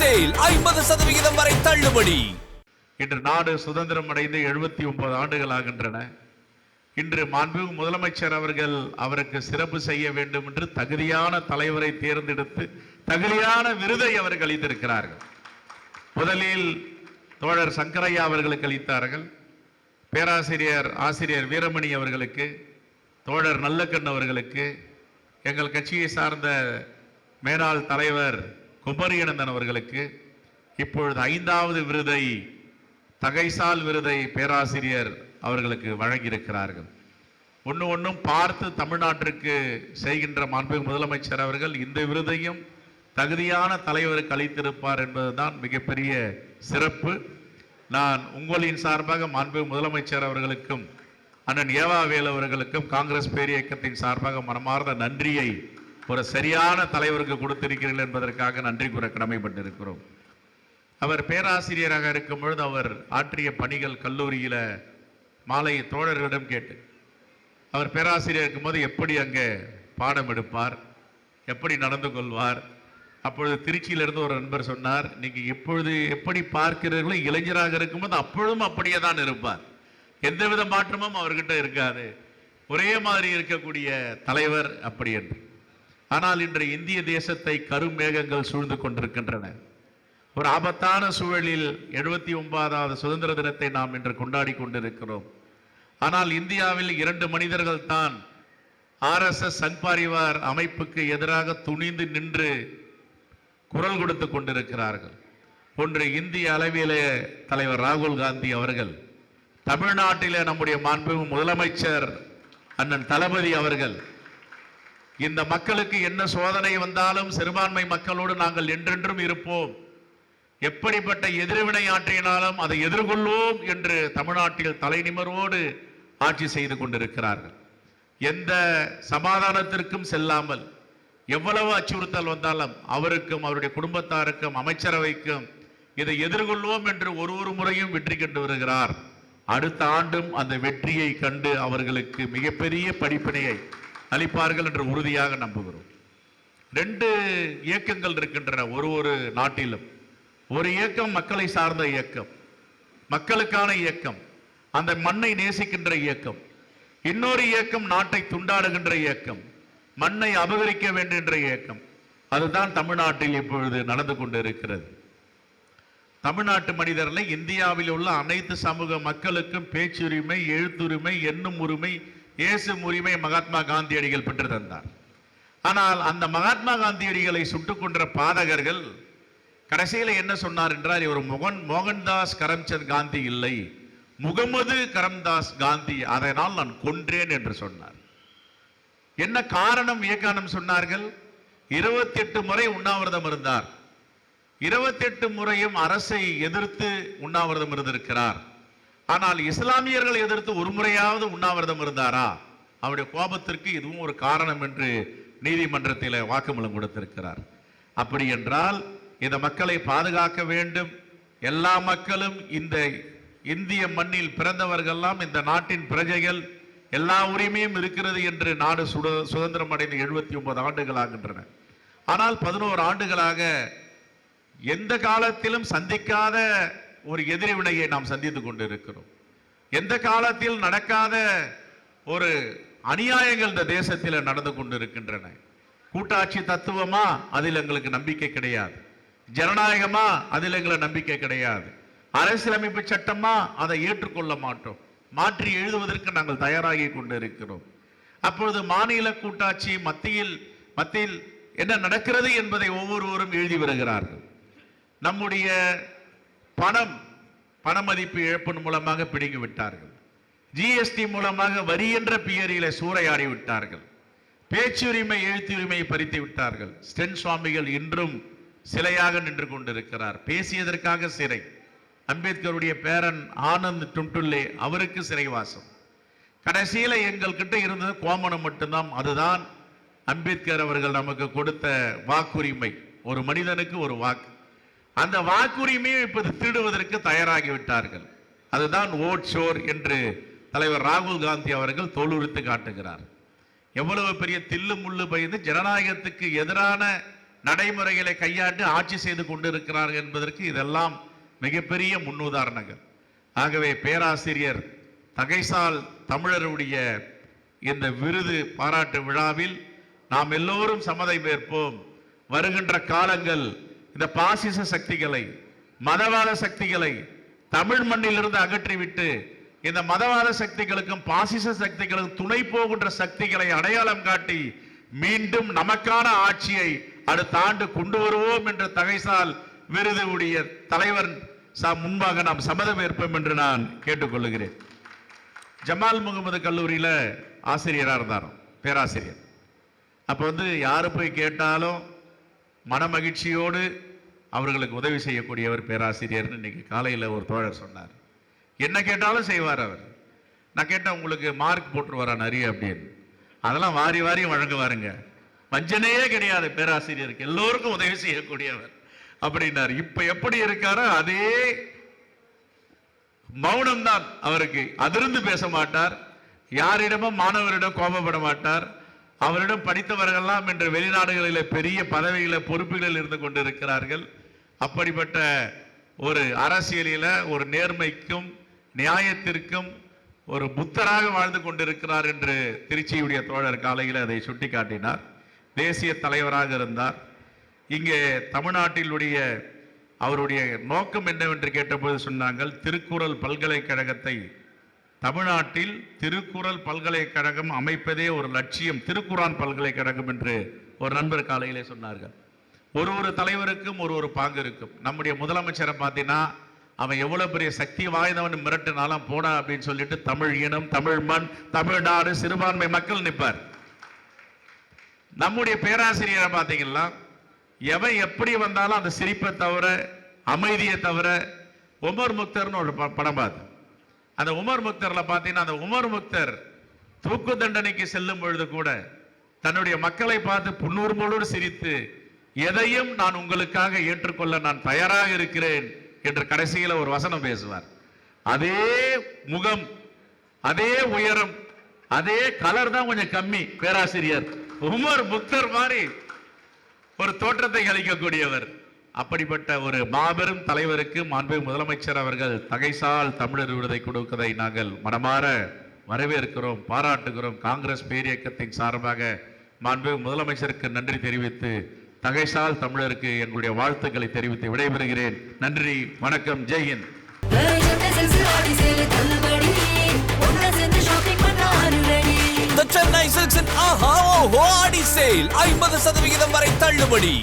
Sale ஐம்பது சதவிகிதம் வரை தள்ளுபடி. இன்று நாடு சுதந்திரம் அடைந்து எழுபத்தி ஒன்பது ஆண்டுகள் ஆகின்றன. இன்று மாண்புமிகு முதலமைச்சர் அவர்கள் அவருக்கு சிறப்பு செய்ய வேண்டும் என்று தகுதியான தலைவரை தேர்ந்தெடுத்து தகுதியான விருதை அவர்கள் அளித்திருக்கிறார்கள். முதலில் தோழர் சங்கரையா அவர்களுக்கு அளித்தார்கள். பேராசிரியர் ஆசிரியர் வீரமணி அவர்களுக்கு தோழர் நல்லக்கண் அவர்களுக்கு எங்கள் கட்சியை சார்ந்த மேலாள் தலைவர் குமரியனந்தன் அவர்களுக்கு இப்பொழுது ஐந்தாவது விருதை தகைசால் விருதை பேராசிரியர் அவர்களுக்கு வழங்கியிருக்கிறார்கள். ஒன்று ஒன்றும் பார்த்து தமிழ்நாட்டிற்கு செய்கின்ற மாண்பு முதலமைச்சர் அவர்கள் இந்த விருதையும் தகுதியான தலைவருக்கு அளித்திருப்பார் என்பதுதான் மிகப்பெரிய சிறப்பு. நான் உங்களின் சார்பாக மாண்பு முதலமைச்சர் அவர்களுக்கும் அண்ணன் ஏவாவேல் அவர்களுக்கும் காங்கிரஸ் பேரியக்கத்தின் சார்பாக மனமார்ந்த நன்றியை ஒரு சரியான தலைவருக்கு கொடுத்திருக்கிறீர்கள் என்பதற்காக நன்றி கூற கடமைப்பட்டிருக்கிறோம். அவர் பேராசிரியராக இருக்கும் பொழுது அவர் ஆற்றிய பணிகள் கல்லூரியில் மாலை தோழர்களிடம் கேட்டு அவர் பேராசிரியர் இருக்கும்போது எப்படி அங்கே பாடம் எடுப்பார் எப்படி நடந்து கொள்வார் அப்பொழுது திருச்சியிலிருந்து ஒரு நண்பர் சொன்னார் நீங்கள் இப்பொழுது எப்படி பார்க்கிறீர்களோ இளைஞராக இருக்கும்போது அப்பொழுதும் அப்படியே தான் இருப்பார். எந்தவித மாற்றமும் அவர்கிட்ட இருக்காது. ஒரே மாதிரி இருக்கக்கூடிய தலைவர் அப்படி என்று. ஆனால் இன்று இந்திய தேசத்தை கருமேகங்கள் சூழ்ந்து கொண்டிருக்கின்றன. ஒரு ஆபத்தான சூழலில் எழுபத்தி ஒன்பதாவது சுதந்திர தினத்தை நாம் இன்று கொண்டாடி கொண்டிருக்கிறோம். ஆனால் இந்தியாவில் இரண்டு மனிதர்கள் தான் ஆர்எஸ்எஸ் சன்பாரிவார் அமைப்புக்கு எதிராக துணிந்து நின்று குரல் கொடுத்து கொண்டிருக்கிறார்கள். ஒன்று இந்திய அளவிலே தலைவர் ராகுல் காந்தி அவர்கள் தமிழ்நாட்டிலே நம்முடைய மாண்பு முதலமைச்சர் அண்ணன் தளபதி அவர்கள் இந்த மக்களுக்கு என்ன சோதனை வந்தாலும் சிறுபான்மை மக்களோடு நாங்கள் என்றென்றும் இருப்போம். எப்படிப்பட்ட எதிர்வினை ஆற்றினாலும் அதை எதிர்கொள்வோம் என்று தமிழ்நாட்டில் தலைநிமரோடு ஆட்சி செய்து கொண்டிருக்கிறார்கள். எந்த சமாதானத்திற்கும் செல்லாமல் எவ்வளவு அச்சுறுத்தல் வந்தாலும் அவருக்கும் அவருடைய குடும்பத்தாருக்கும் அமைச்சரவைக்கும் இதை எதிர்கொள்வோம் என்று ஒரு ஒரு முறையும் வெற்றி கண்டு வருகிறார். அடுத்த ஆண்டும் அந்த வெற்றியை கண்டு அவர்களுக்கு மிகப்பெரிய படிப்பினையை அளிப்பார்கள் என்று உறுதியாக நம்புகிறோம். ரெண்டு இயக்கங்கள் இருக்கின்றன ஒரு ஒரு நாட்டிலும். ஒரு இயக்கம் மக்களை சார்ந்த இயக்கம் மக்களுக்கான இயக்கம் அந்த மண்ணை நேசிக்கின்ற இயக்கம் இன்னொரு இயக்கம் நாட்டை துண்டாடுகின்ற இயக்கம் மண்ணை அபகரிக்க வேண்டுகின்ற இயக்கம். அதுதான் தமிழ்நாட்டில் இப்பொழுது நடந்து கொண்டிருக்கிறது. தமிழ்நாட்டு மனிதர்களை இந்தியாவில் உள்ள அனைத்து சமூக மக்களுக்கும் பேச்சுரிமை எழுத்துரிமை எண்ணும் உரிமை இயேசும் உரிமை மகாத்மா காந்தியடிகள் பெற்று தந்தார். ஆனால் அந்த மகாத்மா காந்தியடிகளை சுட்டுக் கொன்ற பாதகர்கள் கடைசியில் என்ன சொன்னார் என்றால் இவர் மோகன் மோகன்தாஸ் கரம்சந்த் காந்தி இல்லை முகமது கரம்தாஸ் காந்தி அதனால் நான் கொன்றேன் என்று சொன்னார். என்ன காரணம் விவேகானந்தம் சொன்னார்கள்? இருபத்தி எட்டு முறை உண்ணாவிரதம் இருந்தார். இருபத்தெட்டு முறையும் அரசை எதிர்த்து உண்ணாவிரதம் இருந்திருக்கிறார். ஆனால் இஸ்லாமியர்களை எதிர்த்து ஒரு முறையாவது உண்ணாவிரதம் இருந்தாரா? அவருடைய கோபத்திற்கு இதுவும் ஒரு காரணம் என்று நீதிமன்றத்தில் வாக்குமூலம் கொடுத்திருக்கிறார். அப்படி என்றால் இந்த மக்களை பாதுகாக்க வேண்டும். எல்லா மக்களும் இந்த இந்திய மண்ணில் பிறந்தவர்கள்லாம் இந்த நாட்டின் பிரஜைகள் எல்லா உரிமையும் இருக்கிறது என்று நாடு சுட சுதந்திரம் அடைந்து எழுபத்தி ஒன்பது ஆண்டுகள் ஆகின்றன ஆனால் பதினோரு ஆண்டுகளாக எந்த காலத்திலும் சந்திக்காத ஒரு எதிர்வினையை நாம் சந்தித்துக் கொண்டிருக்கிறோம். எந்த காலத்தில் நடக்காத ஒரு அநியாயங்கள் இந்த தேசத்தில் நடந்து கொண்டிருக்கின்றன. கூட்டாட்சி தத்துவமா? அதில் எங்களுக்கு நம்பிக்கை கிடையாது. ஜனநாயகமா? அதில் எங்களை நம்பிக்கை கிடையாது. அரசியலமைப்பு சட்டமா? அதை ஏற்றுக்கொள்ள மாட்டோம். மாற்றி எழுதுவதற்கு நாங்கள் தயாராகி கொண்டிருக்கிறோம். அப்பொழுது மாநில கூட்டாட்சி மத்தியில் மத்தியில் என்ன நடக்கிறது என்பதை ஒவ்வொருவரும் எழுதி வருகிறார்கள். நம்முடைய பணம் பண மதிப்பு இழப்பின் மூலமாக பிடுங்கி விட்டார்கள். ஜிஎஸ்டி மூலமாக வரி என்ற பியரியில சூறையாடி விட்டார்கள். பேச்சுரிமை எழுத்துரிமையை பறித்து விட்டார்கள். ஸ்டென் சுவாமிகள் இன்றும் சிலையாக நின்று கொண்டிருக்கிறார். பேசியதற்காக சிறை. அம்பேத்கருடைய பேரன் ஆனந்த் டுண்டுல்லே அவருக்கு சிறைவாசம். கடைசியில் எங்கள் கிட்ட இருந்தது கோமணம் மட்டும்தான். அதுதான் அம்பேத்கர் அவர்கள் நமக்கு கொடுத்த வாக்குரிமை. ஒரு மனிதனுக்கு ஒரு வாக்கு. அந்த வாக்குரிமையும் இப்போது திருடுவதற்கு தயாராகிவிட்டார்கள். அதுதான் ஓட் ஷோர் என்று தலைவர் ராகுல் காந்தி அவர்கள் தோலுரித்து காட்டுகிறார். எவ்வளவு பெரிய தில்லு முள்ளு பயந்து ஜனநாயகத்துக்கு எதிரான நடைமுறைகளை கையாண்டு ஆட்சி செய்து கொண்டிருக்கிறார்கள் என்பதற்கு இதெல்லாம் மிகப்பெரிய முன்னுதாரணங்கள். ஆகவே பேராசிரியர் தகைசால் தமிழருடைய இந்த விருது பாராட்டு விழாவில் நாம் எல்லோரும் சம்மதம் ஏற்போம். வருகின்ற காலங்கள் இந்த பாசிச சக்திகளை மதவாத சக்திகளை தமிழ் மண்ணிலிருந்து அகற்றிவிட்டு இந்த மதவாத சக்திகளுக்கும் பாசிச சக்திகளுக்கும் துணை போகின்ற சக்திகளை அடையாளம் காட்டி மீண்டும் நமக்கான ஆட்சியை அடுத்த ஆண்டு கொண்டு வருவோம் என்ற தகைசால் விருது உடைய தலைவர் முன்பாக நாம் சம்மதம் ஏற்போம் என்று நான் கேட்டுக்கொள்கிறேன். ஜமால் முகமது கல்லூரியில் ஆசிரியராக இருந்தார் பேராசிரியர். அப்போ வந்து யார் போய் கேட்டாலும் மனமகிழ்ச்சியோடு அவர்களுக்கு உதவி செய்யக்கூடியவர் பேராசிரியர்னு இன்னைக்கு காலையில் ஒரு தோழர் சொன்னார். என்ன கேட்டாலும் செய்வார் அவர். நான் கேட்டேன் உங்களுக்கு மார்க் போட்டுருவாரா நிறைய? அப்படின்னு. அதெல்லாம் வாரி வாரி வழங்குவாருங்க. வஞ்சனையே கிடையாது பேராசிரியருக்கு. எல்லோருக்கும் உதவி செய்யக்கூடியவர் அப்படின்னார். இப்ப எப்படி இருக்காரோ அதே மௌனம்தான் அவருக்கு. அதிர்ந்து பேச மாட்டார். யாரிடமும் மாணவரிடம் கோபப்பட மாட்டார். அவரிடம் படித்தவர்கள்லாம் இன்று வெளிநாடுகளில் பெரிய பதவிகளை பொறுப்புகளில் இருந்து கொண்டிருக்கிறார்கள். அப்படிப்பட்ட ஒரு அரசியலில் ஒரு நேர்மைக்கும் நியாயத்திற்கும் ஒரு புத்தராக வாழ்ந்து கொண்டிருக்கிறார் என்று திருச்சியுடைய தோழர் காலையில் அதை சுட்டிக்காட்டினார். தேசிய தலைவராக இருந்தார். இங்கே தமிழ்நாட்டிலுடைய அவருடைய நோக்கம் என்னவென்று கேட்டபோது சொன்னாங்கள் திருக்குறள் பல்கலைக்கழகத்தை தமிழ்நாட்டில் திருக்குறள் பல்கலைக்கழகம் அமைப்பதே ஒரு லட்சியம் திருக்குறான் பல்கலைக்கழகம் என்று ஒரு நண்பர் காலையிலே சொன்னார்கள். ஒரு ஒரு தலைவருக்கும் ஒரு ஒரு பாங்கு இருக்கும். நம்முடைய முதலமைச்சரை பார்த்தீங்கன்னா அவன் எவ்வளவு பெரிய சக்தி வாய்ந்தவன் மிரட்டினாலும் போடா அப்படின்னு சொல்லிட்டு தமிழ் இனம் தமிழ் மண் தமிழ்நாடு சிறுபான்மை மக்கள் நிற்பார். நம்முடைய பேராசிரியரை பார்த்தீங்கன்னா எவன் எப்படி வந்தாலும் அந்த சிரிப்பை தவிர அமைதியை தவிர உமர் முக்தர்னு ஒரு ப- படம் பார்த்து அந்த உமர் முக்தர்ல பார்த்தீங்கன்னா அந்த உமர் முக்தர் தூக்கு தண்டனைக்கு செல்லும் பொழுது கூட தன்னுடைய மக்களை பார்த்து புன்னூர்மோடு சிரித்து எதையும் நான் உங்களுக்காக ஏற்றுக்கொள்ள நான் தயாராக இருக்கிறேன் என்று கடைசியில் ஒரு வசனம் பேசுவார். அதே முகம் அதே உயரம் அதே கலர் தான் கொஞ்சம் கம்மி. பேராசிரியர் உமர் முக்தர் மாதிரி ஒரு தோற்றத்தை அளிக்கக்கூடியவர் அப்படிப்பட்ட ஒரு மாபெரும் தலைவருக்கு மாண்பு முதலமைச்சர் அவர்கள் தகைசால் தமிழர் விருதை கொடுப்பதை நாங்கள் மனமாற வரவேற்கிறோம் பாராட்டுகிறோம். காங்கிரஸ் பேரியக்கத்தின் சார்பாக மாண்பு முதலமைச்சருக்கு நன்றி தெரிவித்து தகைசால் தமிழருக்கு எங்களுடைய வாழ்த்துக்களை தெரிவித்து விடைபெறுகிறேன் நன்றி வணக்கம் ஜெய்ஹிந்த் Chennai Chennai Silks and Aha Oho ஐம்பது சதவிகிதம் வரை தள்ளுபடி